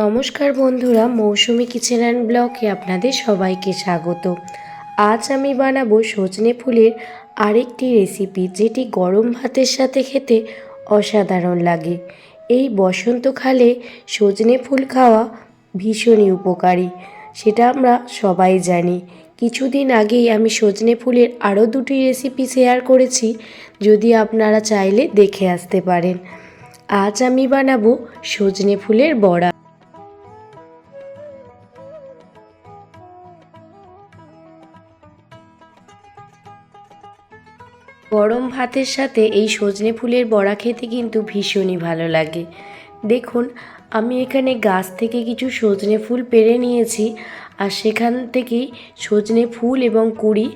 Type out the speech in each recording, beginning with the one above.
নমস্কার বন্ধুরা, মৌসুমি kitchen and ব্লকে আপনাদের সবাইকে স্বাগত। আজ আমি বানাবো সজনে ফুলের আরেকটি রেসিপি যেটি গরম ভাতের সাথে খেতে অসাধারণ লাগে। এই বসন্তকালে সজনে ফুল খাওয়া ভীষণই উপকারী, সেটা আমরা সবাই জানি। কিছুদিন আগেই আমি সজনে ফুলের আরও দুটি রেসিপি শেয়ার করেছি, যদি আপনারা চাইলে দেখে আসতে পারেন। আজ আমি বানাবো সজনে ফুলের বড়া। গরম ভাতের সাথে এই সজনে ফুলের বড়া খেতে কিন্তু ভীষণই ভালো লাগে। দেখুন, আমি এখানে গাছ থেকে কিছু সজনে ফুল পেরে নিয়েছি আর সেখান থেকেই সজনে ফুল এবং কুড়ি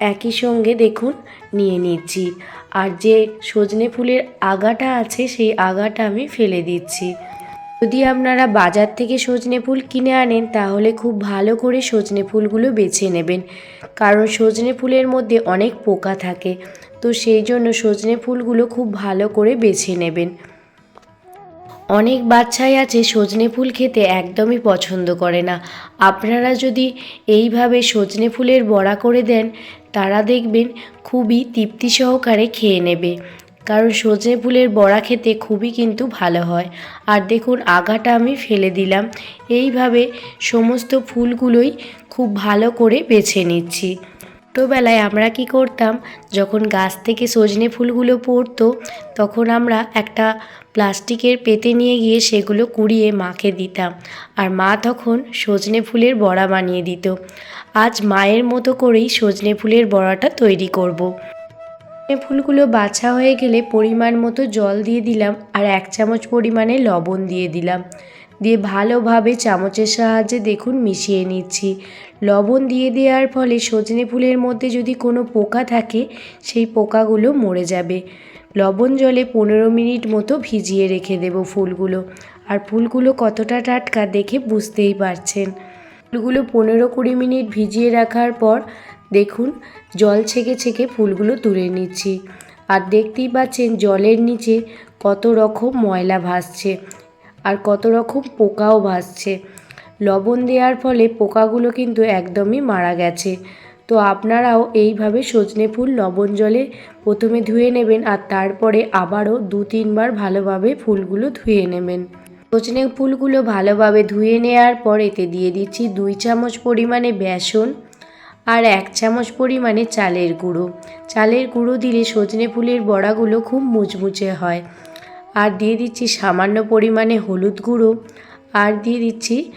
একই সঙ্গে দেখুন নিয়ে নিচ্ছি। আর যে সজনে ফুলের আগাটা আছে, সেই আগাটা আমি ফেলে দিচ্ছি। যদি আপনারা বাজার থেকে সজনে ফুল কিনে আনেন, তাহলে খুব ভালো করে সজনে ফুলগুলো বেছে নেবেন। কারণ সজনে ফুলের মধ্যে অনেক পোকা থাকে, তো সেই জন্য সজনে ফুলগুলো খুব ভালো করে বেছে নেবেন। অনেক বাচ্চাই আছে সজনে ফুল খেতে একদমই পছন্দ করে না। আপনারা যদি এইভাবে সজনে ফুলের বড়া করে দেন, তারা দেখবেন খুবই তৃপ্তি সহকারে খেয়ে নেবে। কারণ সজনে ফুলের বড়া খেতে খুবই কিন্তু ভালো হয়। আর দেখুন, আগাটা আমি ফেলে দিলাম। এইভাবে সমস্ত ফুলগুলোই খুব ভালো করে বেছে নিচ্ছি। ছোটোবেলায় আমরা কি করতাম, যখন গাছ থেকে সজনে ফুলগুলো পড়তো, তখন আমরা একটা প্লাস্টিকের পেতে নিয়ে গিয়ে সেগুলো কুড়িয়ে মাকে দিতাম। আর মা তখন সজনে ফুলের বড়া বানিয়ে দিত। আজ মায়ের মতো করেই সজনে ফুলের বড়াটা তৈরি করব। ফুলগুলো বাছা হয়ে গেলে পরিমাণ মতো জল দিয়ে দিলাম আর এক চামচ পরিমাণে লবণ দিয়ে দিলাম। দিয়ে ভালোভাবে চামচের সাহায্যে দেখুন মিশিয়ে নিচ্ছি। লবণ দিয়ে দেওয়ার ফলে সজনে ফুলের মধ্যে যদি কোনো পোকা থাকে, সেই পোকাগুলো মরে যাবে। লবণ জলে পনেরো মিনিট মতো ভিজিয়ে রেখে দেব ফুলগুলো। আর ফুলগুলো কতটা টাটকা দেখে বুঝতেই পারছেন। ফুলগুলো পনেরো কুড়ি মিনিট ভিজিয়ে রাখার পর দেখুন, জল ছেঁকে ছেঁকে ফুলগুলো তুলে নিচ্ছি। আর দেখতেই পাচ্ছেন, জলের নিচে কত রকম ময়লা ভাসছে আর কত রকম পোকাও ভাসছে। লবণ দেওয়ার ফলে পোকাগুলো কিন্তু একদমই মারা গেছে। তো আপনারাও এইভাবে সজনে ফুল লবণ জলে প্রথমে ধুয়ে নেবেন আর তারপরে আবারও দু, তিনবার ভালোভাবে ফুলগুলো ধুয়ে নেবেন। সজনে ফুলগুলো ভালোভাবে ধুয়ে নেওয়ার পর এতে দিয়ে দিচ্ছি দুই চামচ পরিমাণে বেসন। আর এক চামচ পরিমাণে চালের গুঁড়ো। চালের গুঁড়ো দিলে সজনে ফুলের বড়াগুলো খুব মুচমুচে হয়। আর দিয়ে দিচ্ছি সামান্য পরিমাণে হলুদ গুঁড়ো। আর দিয়ে দিচ্ছি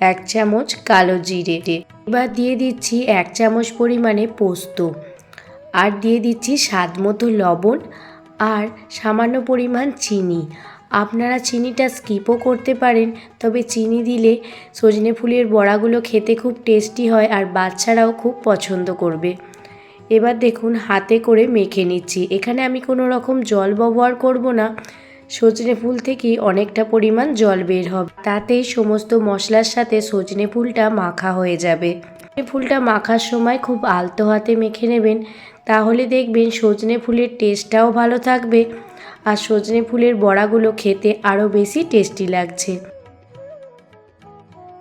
এক চামচ কালো জিরে। এবার দিয়ে দিচ্ছি এক চামচ পরিমাণে পোস্ত। আর দিয়ে দিচ্ছি স্বাদ মতো লবণ আর সামান্য পরিমাণ চিনি। আপনারা চিনিটা স্কিপও করতে পারেন, তবে চিনি দিলে সজনে ফুলের বড়াগুলো খেতে খুব টেস্টি হয় আর বাচ্চারাও খুব পছন্দ করবে। এবার দেখুন হাতে করে মেখে নিচ্ছি। এখানে আমি কোনো রকম জল ব্যবহার করব না। সজনে ফুল থেকেই অনেকটা পরিমাণ জল বের হবে। তাতেই সমস্ত মশলার সাথে সজনে ফুলটা মাখা হয়ে যাবে। সজনে ফুলটা মাখার সময় খুব আলতো হাতে মেখে নেবেন, তাহলে দেখবেন সজনে ফুলের টেস্টটাও ভালো থাকবে। আর সজনে ফুলের বড়াগুলো খেতে আরও বেশি টেস্টি লাগছে।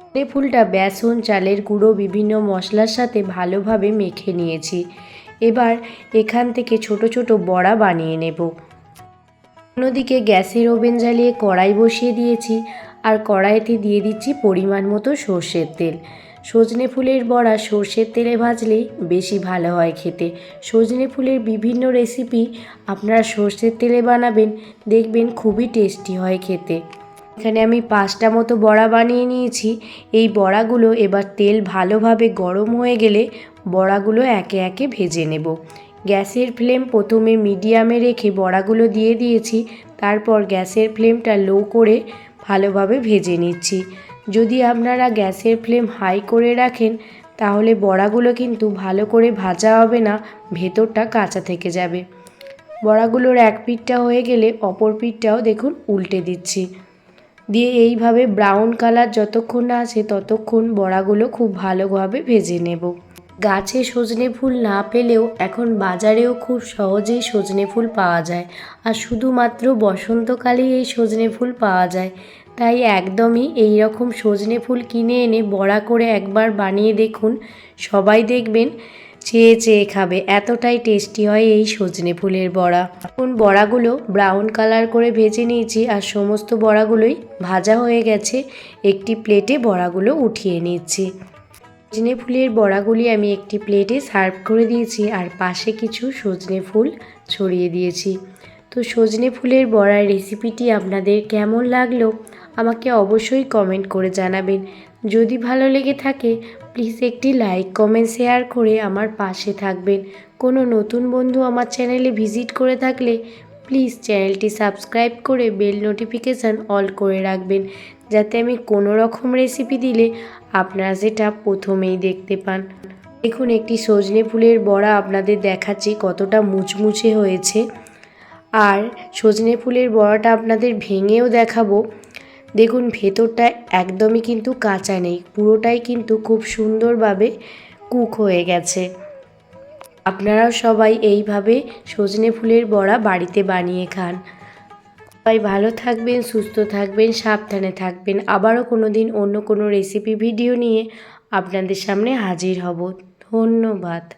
সজনে ফুলটা বেসন, চালের গুঁড়ো, বিভিন্ন মশলার সাথে ভালোভাবে মেখে নিয়েছি। এবার এখান থেকে ছোট ছোট বড়া বানিয়ে নেব। অন্যদিকে গ্যাসের ওভেন জ্বালিয়ে কড়াই বসিয়ে দিয়েছি। আর কড়াইতে দিয়ে দিচ্ছি পরিমাণ মতো সর্ষের তেল। সজনে ফুলের বড়া সর্ষের তেলে ভাজলেই বেশি ভালো হয় খেতে। সজনে ফুলের বিভিন্ন রেসিপি আপনারা সর্ষের তেলে বানাবেন, দেখবেন খুবই টেস্টি হয় খেতে। এখানে আমি পাঁচটা মতো বড়া বানিয়ে নিয়েছি। এই বড়াগুলো এবার তেল ভালোভাবে গরম হয়ে গেলে বড়াগুলো একে একে ভেজে নেব। গ্যাসের ফ্লেম প্রথমে মিডিয়ামে রেখে বড়াগুলো দিয়ে দিয়েছি, তারপর গ্যাসের ফ্লেমটা লো করে ভালোভাবে ভেজে নিচ্ছি। যদি আপনারা গ্যাসের ফ্লেম হাই করে রাখেন, তাহলে বড়াগুলো কিন্তু ভালো করে ভাজা হবে না, ভেতরটা কাঁচা থেকে যাবে। বড়াগুলোর এক পিঠটা হয়ে গেলে অপর পিঠটাও দেখুন উল্টে দিচ্ছি। দিয়ে এইভাবে ব্রাউন কালার যতক্ষণ না আসে ততক্ষণ বড়াগুলো খুব ভালোভাবে ভেজে নেব। গাছে সজনে ফুল না পেলেও এখন বাজারেও খুব সহজেই সজনে ফুল পাওয়া যায়। আর শুধুমাত্র বসন্তকালেই এই সজনে ফুল পাওয়া যায়। তাই একদমই এই রকম সজনে ফুল কিনে এনে বড়া করে একবার বানিয়ে দেখুন। সবাই দেখবেন চেয়ে চেয়ে খাবে। এতটাই টেস্টি হয় এই সজনে ফুলের বড়া। এখন বড়াগুলো ব্রাউন কালার করে ভেজে নিয়েছি আর সমস্ত বড়াগুলোই ভাজা হয়ে গেছে। একটি প্লেটে বড়াগুলো উঠিয়ে নিচ্ছি। সজনে ফুলের বড়াগুলি আমি একটি প্লেটে সার্ভ করে দিয়েছি আর পাশে কিছু সজনে ফুল ছড়িয়ে দিয়েছি। তো সজনে ফুলের বড়ার রেসিপিটি আপনাদের কেমন লাগল? আমাকে অবশ্যই কমেন্ট করে জানাবেন। যদি ভালো লেগে থাকে প্লিজ একটি লাইক কমেন্ট শেয়ার করে আমার পাশে থাকবেন। কোনো নতুন বন্ধু আমার চ্যানেলে ভিজিট করে থাকলে প্লিজ চ্যানেলটি সাবস্ক্রাইব করে বেল নোটিফিকেশান অল করে রাখবেন। যাতে আমি কোনো রকম রেসিপি দিলে আপনারা সেটা প্রথমেই দেখতে পান। দেখুন, একটি সজনে ফুলের বড়া আপনাদের দেখাচ্ছি কতটা মুচমুচে হয়েছে। আর সজনে ফুলের বড়াটা আপনাদের ভেঙেও দেখাবো। দেখুন, ভেতরটা একদমই কিন্তু কাঁচা নেই, পুরোটাই কিন্তু খুব সুন্দরভাবে কুক হয়ে গেছে। আপনারাও সবাই এইভাবে সজনে ফুলের বড়া বাড়িতে বানিয়ে খান। সবাই ভালো থাকবেন, সুস্থ থাকবেন, সাবধানে থাকবেন। আবারও কোনো দিন অন্য কোনো রেসিপি ভিডিও নিয়ে আপনাদের সামনে হাজির হব। ধন্যবাদ।